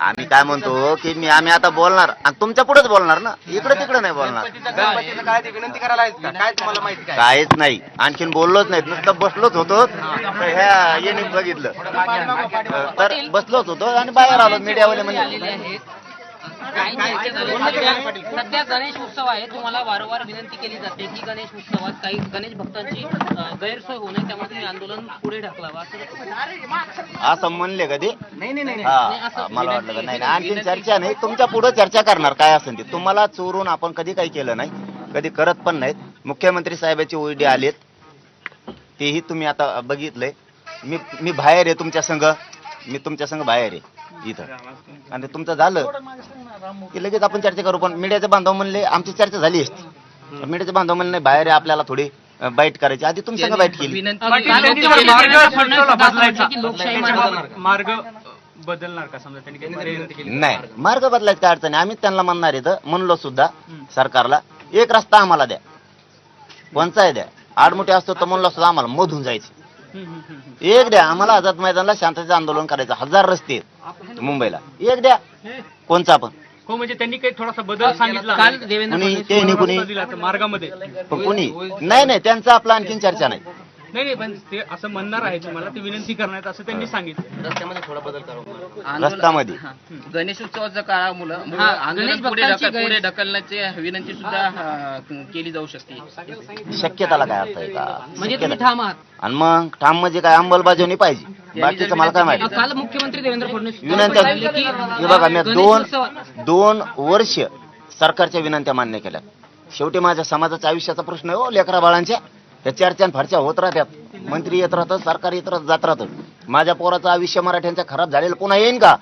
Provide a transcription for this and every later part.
आम्ही काय म्हणतो की मी आम्ही आता बोलणार. आणि तुमच्या पुढेच बोलणार ना. इकडे तिकडे नाही बोलणार. गणपतीचं काय ते विनंती करायला आहेत का? काय तुम्हाला माहिती काय? काहीच नाही. आणखीन बोललोच नाही नुसतं बसलोच होतो. तर ह्या येणे बघितलं. तर बसलोच होतो आणि बाहेर आलो. मीडियावाले म्हणजे सध्या- सध्या गणेश उत्सव आहे. तुम्हाला वारंवार विनंती केली जाते की गणेश उत्सवात काही गणेश भक्तांची गैरसोय होऊ नये त्यामुळे तुम्ही आंदोलन पुढे ढकलावं असं म्हणले कधी? नाही नाही नाही हा मला वाटलं का नाही. आणखीन चर्चा नाही. तुमच्यापुढे चर्चा करणार काय असेल ते. तुम्हाला चोरून आपण कधी काही केलं नाही कधी करत पण नाहीत. मुख्यमंत्री साहेबाची ओढी आलेत. तेही तुम्ही आता बघितलंय. मी मी बाहेर आहे तुमच्या संघ. मी तुमच्या संघ बाहेर आहे इथं. आणि तुमचं झालं. की लगेच आपण चर्चा करू पण मीडियाचे बांधव म्हणले आमची चर्चा झाली असती. मीडियाचे बांधव म्हणले नाही बाहेर आहे आपल्याला थोडी बाईट करायची. आधी तुमच्या बाईट केली? मार्ग बदलणार का? समजा त्यांनी नाही. मार्ग बदलायची काय अडचण आम्ही त्यांना म्हणणार आहे म्हणलो सुद्धा सरकारला एक रस्ता आम्हाला द्या. कोणचा आहे द्या. आडमुठे असतो तर म्हणलो सुद्धा आम्हाला मधून जायचं. एक द्या. आम्हाला आझाद मैदानला शांततेचं आंदोलन करायचं. हजार रस्ते आहेत मुंबईला. एक द्या. कोणचा पण हो म्हणजे त्यांनी काही थोडासा बदल सांगितला काल देवेंद्र कुणी ते कुणी दिला मार्गामध्ये. पण कुणी नाही नाही त्यांचा आपला आणखीन चर्चा नाही. नाही नाही पण ते असं म्हणणार आहे तुम्हाला ते विनंती करण्यात असं त्यांनी सांगितलं. रस्त्यामध्ये थोडा बदल करा. रस्त्यामध्ये. गणेश उत्सवाच्या काळामुळे हा, आंदोलन गणेश पुढे ढकल- पुढे ढकलण्याची विनंती सुद्धा अं, केली जाऊ शकते. शक्यताला काय अर्थ आहे का? म्हणजे तुम्ही शक्यता ठाम आहात. आणि मग ठाम म्हणजे काय? अंमलबजावणी पाहिजे. बाकीचं मला काय माहिती? काल मुख्यमंत्री देवेंद्र फडणवीस विनंत्या हे बघा मी दोन दोन वर्ष सरकारच्या विनंत्या मान्य केल्या शेवटी माझ्या समाजाच्या आयुष्याचा प्रश्न आहे हो लेकरा बाळांच्या. त्या चर्चा फारच्या होत राहतात. मंत्री येत राहतात सरकार येत राहत जात राहतं माझ्या पोराचं आयुष्य मराठ्यांचं खराब झालेलं पुन्हा येईन का.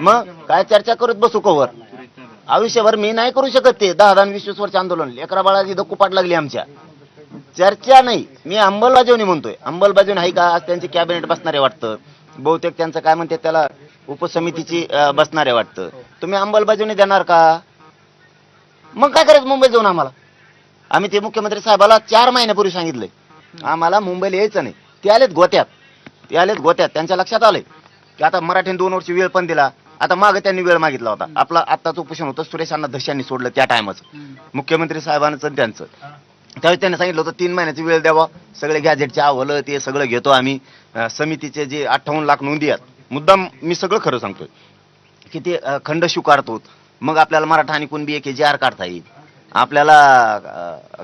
मग काय चर्चा करत बसू कवर? आयुष्यभर मी नाही करू शकत ते. दहा दहा वीस वीस वर्ष आंदोलन. लेकरा बाळाची धक्कूपाट लागली आमच्या. चर्चा नाही. मी अंमलबजावणी म्हणतोय. अंमलबजावणी आहे का? आज त्यांची कॅबिनेट बसणारे वाटतं. बहुतेक त्यांचं काय म्हणते त्याला उपसमितीची बसणारे वाटतं. तुम्ही अंमलबजावणी देणार का? मग काय करायचं मुंबईत जाऊन आम्हाला? आम्ही ते मुख्यमंत्री साहेबाला चार महिन्यापूर्वी सांगितलंय आम्हाला मुंबईला यायचं नाही. ते आलेत गोत्यात. ते आलेत गोत्यात. त्यांच्या लक्षात आलंय. की आता मराठीने दोन वर्ष वेळ पण दिला. आता माग त्यांनी वेळ मागितला होता. आपला आत्ताच उपोषण होतं. सुरेश अण्णा धशांनी सोडलं त्या टायमाचं मुख्यमंत्री साहेबांचं त्यांचं. त्यावेळेस त्यांनी सांगितलं होतं तीन महिन्याची वेळ द्यावा. सगळे गॅजेटचे अहवाल ते सगळं घेतो आम्ही. समितीचे जे अठ्ठावन्न लाख नोंदी आहेत. मुद्दाम मी सगळं खरं सांगतोय. की ते खंड स्वीकारतो मग आपल्याला मराठा आणि कुणबी एक जी आर काढता येईल. आपल्याला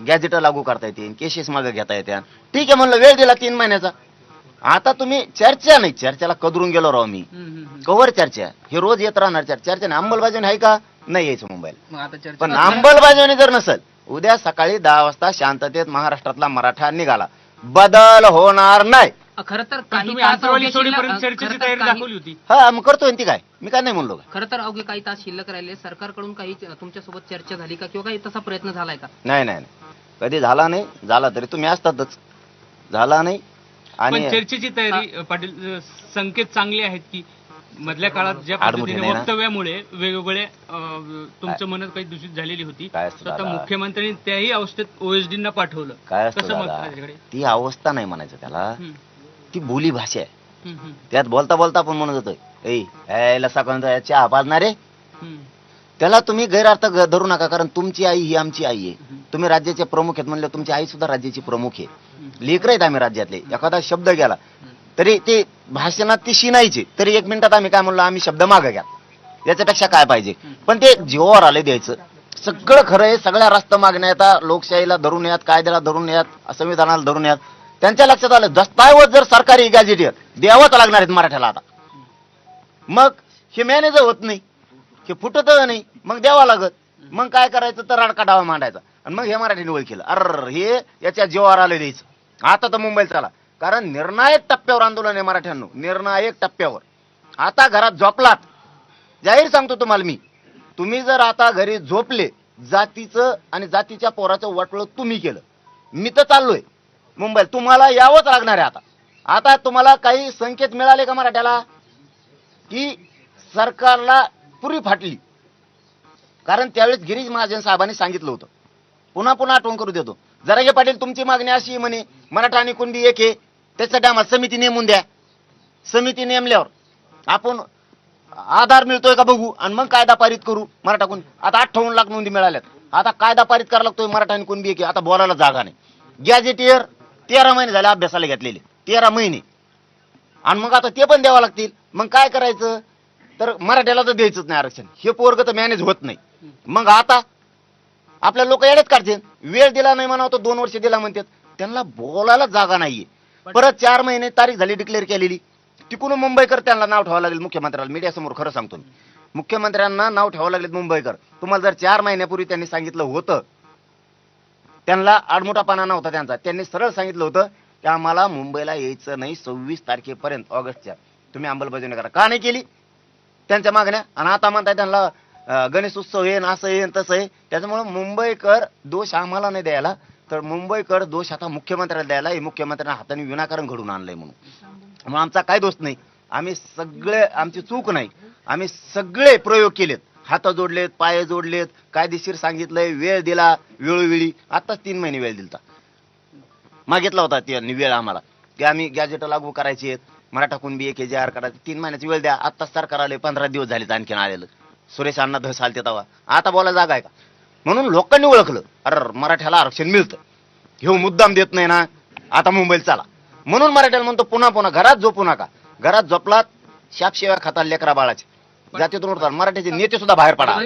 गॅजेट लागू करता येतील केसेस मागे घेता येत्या. ठीक आहे म्हणलं वेळ दिला तीन महिन्याचा. आता तुम्ही चर्चा नाही चर्चेला कदरून गेलो राव मी. कवर चर्चा. हे रोज येत राहणार चर्चा. चर्चा नाही अंमलबजावणी आहे का? नाही यायचं मुंबईला. पण अंमलबजावणी जर नसेल उद्या सकाळी दहा वाजता शांततेत महाराष्ट्रातला मराठा निघाला. बदल होणार नाही. खरं तर काही तुम्ही तास आंतरवाली अवघे सोडीपर्यंत शिल्लक- चर्चेची खरं तर तयारी काही- दाखवली होती. हा मग करतोय ना ती काय मी काय नाही म्हणलो का? खरं तर अवघे काही तास शिल्लक राहिले. सरकारकडून काही तुमच्यासोबत चर्चा झाली का किंवा काही तसा प्रयत्न झालाय का? नाही नाही नाही. कधी झाला नाही झाला तरी तुम्ही असतातच. झाला नाही पण आणि चर्चेची तयारी अ, पाटील अ, संकेत चांगले आहेत की मधल्या काळात ज्या आडमुठी पद्धतीने नाही ना? वक्तव्यामुळे वेगवेगळे अ, तुमचं मन काही दूषित झालेली होती. काय असतं स्वतः दादा? मुख्यमंत्र्यांनी त्याही अवस्थेत ओएसडी ना पाठवलं. काय असतं कसं मत दादा? आहे त्याच्याकडे ती अवस्था नाही म्हणायचं त्याला. हम्म, ती बोली भाषा आहे. त्यात बोलता बोलता आपण म्हणत होतो यायला सकाळ चहा पाजणारे हम्म. त्याला तुम्ही गैरअर्थ धरू नका कारण तुमची आई ही आमची आई आहे. तुम्ही राज्याचे प्रमुख आहेत म्हणलं तुमची आई सुद्धा राज्याची प्रमुख आहे. लेकर आहेत आम्ही राज्यातले. एखादा शब्द गेला तरी ते भाषणात ती शिनायची तरी एक मिनिटात आम्ही काय म्हणलो आम्ही शब्द मागं घ्या. याच्यापेक्षा काय पाहिजे? पण ते जीवावर आले द्यायचं. सगळं खरं आहे सगळ्या रास्ता मागण्या लोकशाहीला धरून येत कायद्याला धरून येत संविधानाला धरून येत. त्यांच्या लक्षात आलं दस्तावेज जर सरकारी गॅजेटियर द्यावंच लागणार आहेत मराठ्याला आता. मग हे मॅनेजर होत नाही हे फुटत नाही मग द्यावा लागत. मग काय करायचं? तर राडका डावा मांडायचा. आणि मग हे मराठीने ओळख केलं. अर हे याच्या जीवावर आलं द्यायचं. आता तर मुंबईला चला. कारण निर्णायक टप्प्यावर आंदोलन आहे मराठ्यांनो. निर्णायक टप्प्यावर. आता घरात झोपलात. जाहीर सांगतो तुम्हाला मी. तुम्ही जर आता घरी झोपले जातीचं आणि जातीच्या पोराचं वाटलं तुम्ही केलं. मी तर चाललोय. मुंबईला तुम्हाला यावंच लागणार आहे आता. आता तुम्हाला काही संकेत मिळाले का मराठ्याला? की सरकारला पुरी फाटली. कारण त्यावेळेस गिरीश महाजन साहेबांनी सांगितलं होतं. पुन्हा पुन्हा आठवण करू देतो. जरागे पाटील तुमची मागणी अशी म्हणे मराठा आणि कुणबी एक आहे त्याच्यासाठी आम्हाला समिती नेमून द्या. समिती नेमल्यावर आपण आधार मिळतोय का बघू आणि मग कायदा पारित करू मराठा कोण आता अठ्ठावन्न लाख नोंदी मिळाल्यात. आता कायदा पारित करायला लागतोय मराठा आणि कोण एक आता बोलायला जागा नाही. गॅजेटियर तेरा महिने झाले अभ्यासाला घेतलेले. तेरा महिने. आणि मग आता ते पण द्यावं लागतील. मग काय करायचं? तर मराठ्याला तर द्यायचंच नाही आरक्षण. हे पोरग तर मॅनेज होत नाही. मग आता आपल्या लोक येण्यात काढतील. वेळ दिला नाही म्हणा तो दोन वर्ष दिला म्हणतात. त्यांना बोलायला जागा नाहीये. परत चार महिने तारीख झाली डिक्लेअर केलेली. तिकडून मुंबईकर त्यांना नाव ठेवावं लागेल मुख्यमंत्र्याला. मीडियासमोर खरं सांगतो मी. मुख्यमंत्र्यांना नाव ठेवावं लागेल मुंबईकर. तुम्हाला जर चार महिन्यापूर्वी त्यांनी सांगितलं होतं त्यांना आडमोठापणा नव्हता त्यांचा. त्यांनी सरळ सांगितलं होतं की आम्हाला मुंबईला यायचं नाही सव्वीस तारखेपर्यंत ऑगस्टच्या. तुम्ही अंमलबजावणी करा. का नाही केली? त्यांच्या मागण्या. आणि आता म्हणताय त्यांना गणेश उत्सव येईन असं येईन तसं आहे त्याच्यामुळे मुंबईकर दोष आम्हाला नाही द्यायला. तर मुंबईकर दोष आता मुख्यमंत्र्याला द्यायला. हे मुख्यमंत्र्यांना हाताने विनाकारण घडून आणलंय म्हणून. मग आमचा काय दोष नाही? आम्ही सगळे आमची चूक नाही. आम्ही सगळे प्रयोग केलेत. हात जोडलेत पाय जोडलेत कायदेशीर सांगितलंय वेळ दिला वेळोवेळी. आताच तीन महिने वेळ दिलता. मागितला होता त्यांनी वेळ आम्हाला. की आम्ही गॅजेट लागू करायचे आहेत. मराठा कुणबी एक जे आर करायचे तीन महिन्याची वेळ द्या. आत्ताच सरकार आले पंधरा दिवस झालेत आणखीन आलेलं. सुरेश अण्णा धस आलते तेव्हा. आता बोला जागा आहे का? म्हणून लोकांनी ओळखलं. अरे मराठ्याला आरक्षण मिळतं. घेऊ मुद्दाम देत नाही ना. आता मुंबईला चला. म्हणून मराठ्याला म्हणतो पुन्हा पुन्हा घरात झोपू नका. घरात झोपलात शाप खाता लेकरा बाळाचे. जातीतून उडतात. मराठीचे नेते सुद्धा बाहेर पडा